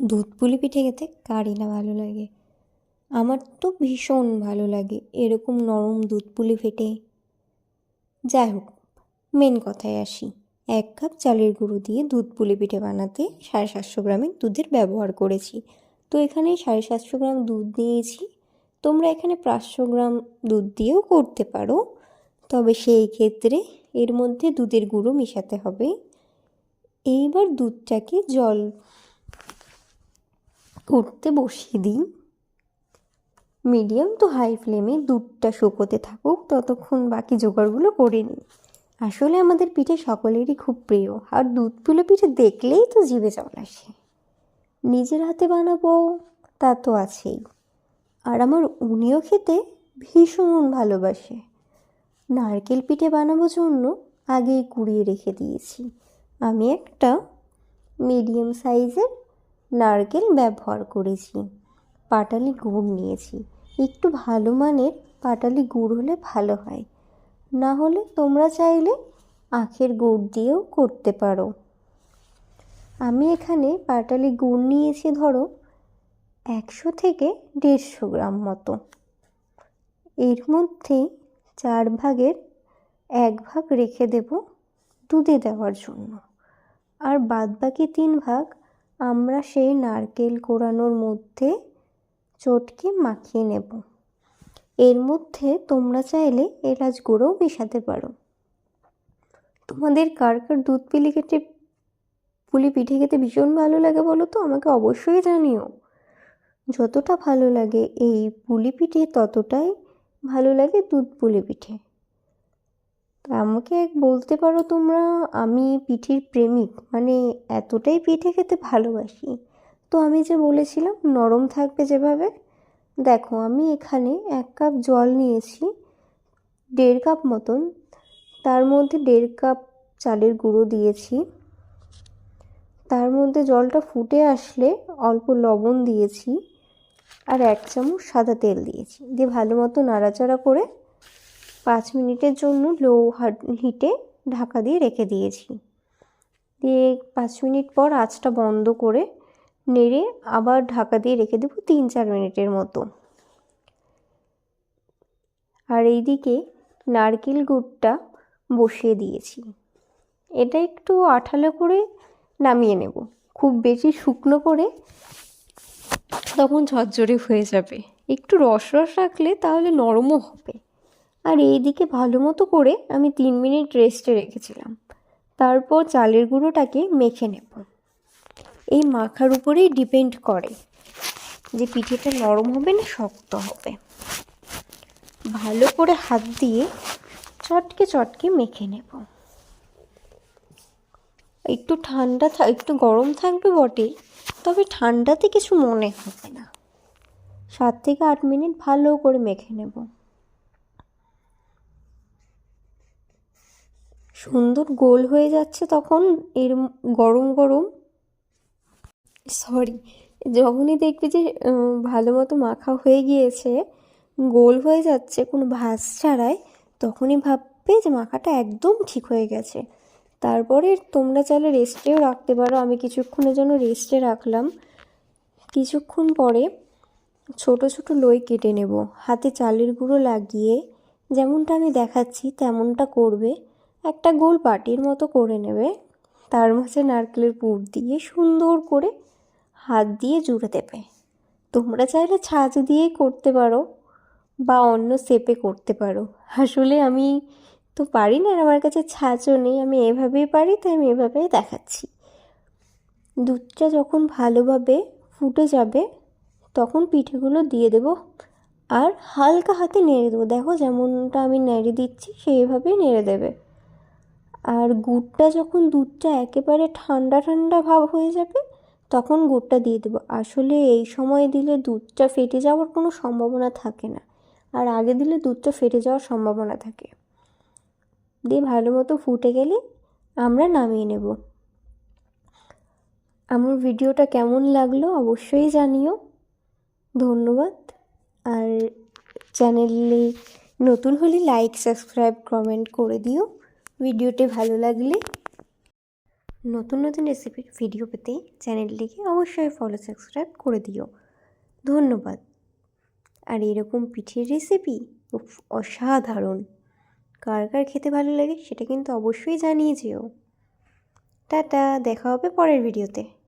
দুধ পুলি পিঠে খেতে কারি না ভালো লাগে। আমার তো ভীষণ ভালো লাগে এরকম নরম দুধ পুলি ফেটে। যাই হোক মেন কথায় আসি। এক কাপ চালের গুঁড়ো দিয়ে দুধ পুলি পিঠে বানাতে সাড়ে সাতশো গ্রামের দুধের ব্যবহার করেছি। তো এখানে সাড়ে সাতশো গ্রাম দুধ নিয়েছি। তোমরা এখানে পাঁচশো গ্রাম দুধ দিয়েও করতে পারো। তবে সেই ক্ষেত্রে এর মধ্যে দুধের গুঁড়ো মেশাতে হবে। এইবার দুধটাকে জল করতে বসিয়ে দিই। মিডিয়াম টু হাই ফ্লেমে দুধটা শুকোতে থাকুক, ততক্ষণ বাকি জোগাড়গুলো করে নিই। আসলে আমাদের পিঠে সকলেরই খুব প্রিয়, আর দুধ পুলো পিঠে দেখলেই তো জিভে জল আসে। নিজের হাতে বানাবো তা তো আছেই। আর আমার উনিও খেতে ভীষণ ভালোবাসে। নারকেল পিঠে বানাবো জন্য আগেই কুড়িয়ে রেখে দিয়েছি। আমি একটা মিডিয়াম সাইজের নারকেল ব্যবহার করেছি। পাটালি গুড় নিয়েছি। একটু ভালো মানের পাটালি গুড় হলে ভালো হয়। না হলে তোমরা চাইলে আখের গুড় দিয়েও করতে পারো। আমি এখানে পাটালি গুড় নিয়েছি ধরো একশো থেকে দেড়শো গ্রাম মতো। এর মধ্যে চার ভাগের এক ভাগ রেখে দেব দুধে দেওয়ার জন্য। আর বাদবাকি তিন ভাগ আমরা সেই নারকেল কোরানোর মধ্যে চটকে মাখিয়ে নেব। এর মধ্যে তোমরা চাইলে এলাচ গুঁড়োও মেশাতে পারো। তোমাদের কার কার দুধ পিলি কেটে পুলি পিঠে খেতে ভীষণ ভালো লাগে বলো তো? আমাকে অবশ্যই জানিও। যতটা ভালো লাগে এই পুলি পিঠে, ততটাই ভালো লাগে দুধ পুলি পিঠে। আমাকে বলতে পারো তোমরা, আমি পিঠের প্রেমিক মানে এতটাই পিঠে খেতে ভালোবাসি। তো আমি যে বলেছিলাম, নরম থাকবে যেভাবে, দেখো আমি এখানে এক কাপ জল নিয়েছি, দেড় কাপ মতন। তার মধ্যে দেড় কাপ চালের গুঁড়ো দিয়েছি। তার মধ্যে জলটা ফুটে আসলে অল্প লবণ দিয়েছি, আর এক চামচ সাদা তেল দিয়েছি। দিয়ে ভালো মতো নাড়াচাড়া করে পাঁচ মিনিটের জন্য লো হিটে ঢাকা দিয়ে রেখে দিয়েছি। দিয়ে পাঁচ মিনিট পর আঁচটা বন্ধ করে নেড়ে আবার ঢাকা দিয়ে রেখে দেবো তিন চার মিনিটের মতো। আর এইদিকে নারকেল গুড়টা বসিয়ে দিয়েছি। এটা একটু আঠালো করে নামিয়ে নেব। খুব বেশি শুকনো করে তখন ঝরঝরে হয়ে যাবে। একটু রস রস রাখলে তাহলে নরমও হবে। আর এই দিকে ভালো মতো করে আমি তিন মিনিট রেস্টে রেখেছিলাম। তারপর চালের গুঁড়োটাকে মেখে নেব। এই মাখার উপরেই ডিপেন্ড করে যে পিঠেটা নরম হবে না শক্ত হবে। ভালো করে হাত দিয়ে চটকে চটকে মেখে নেব। একটু ঠান্ডা একটু গরম থাকবে বটে, তবে ঠান্ডাতে কিছু মনে হবে না। সাত থেকে আট মিনিট ভালো করে মেখে নেব। সুন্দর গোল হয়ে যাচ্ছে তখন এর গরম গরম। সরি যখনই দেখবে যে ভালো মতো মাখা হয়ে গিয়েছে, গোল হয়ে যাচ্ছে কোনো ভাজ ছাড়াই, তখনই ভাববে যে মাখাটা একদম ঠিক হয়ে গেছে। তারপরে তোমরা চাইলে রেস্টেও রাখতে পারো, আমি কিছুক্ষণের জন্য রেস্টে রাখলাম। কিছুক্ষণ পরে ছোট ছোট লই কেটে নেব, হাতে চালের গুঁড়ো লাগিয়ে, যেমনটা আমি দেখাচ্ছি তেমনটা করবে। একটা গোল পাটির মতো করে নেবে। তার মাঝে নারকেলের পুর দিয়ে সুন্দর করে হাত দিয়ে জুড়ে দেবে। তোমরা চাইলে ছাঁচ দিয়েই করতে পারো বা অন্য শেপে করতে পারো। আসলে আমি তো পারি না আমার কাছে ছাঁচও নেই। আমি এভাবেই পারি, তাই আমি এভাবেই দেখাচ্ছি। দুধটা যখন ভালোভাবে ফুটে যাবে, তখন পিঠেগুলো দিয়ে দেব আর হালকা হাতে নেড়ে দেবো। দেখো যেমনটা আমি নেড়ে দিচ্ছি, সেইভাবেই নেড়ে দেবে। আর গুড়টা যখন দুধটা একেবারে ঠান্ডা ঠান্ডা ভাব হয়ে যাবে, তখন গুড়টা দিয়ে দেবো। আসলে এই সময় দিলে দুধটা ফেটে যাওয়ার কোনো সম্ভাবনা থাকে না, আর আগে দিলে দুধটা ফেটে যাওয়ার সম্ভাবনা থাকে। দিয়ে ভালো মতো ফুটে গেলে আমরা নামিয়ে নেব। আমার ভিডিওটা কেমন লাগল অবশ্যই জানিও। ধন্যবাদ। আর চ্যানেলে নতুন হলে লাইক, সাবস্ক্রাইব, কমেন্ট করে দিও। ভিডিওটি ভালো লাগলে নতুন নতুন রেসিপির ভিডিও পেতে চ্যানেলটিকে অবশ্যই ফলো সাবস্ক্রাইব করে দিও। ধন্যবাদ। আর এরকম পিঠের রেসিপি অসাধারণ। কার কার খেতে ভালো লাগে সেটা কিন্তু অবশ্যই জানিয়ে যেও। টাটা, দেখা হবে পরের ভিডিওতে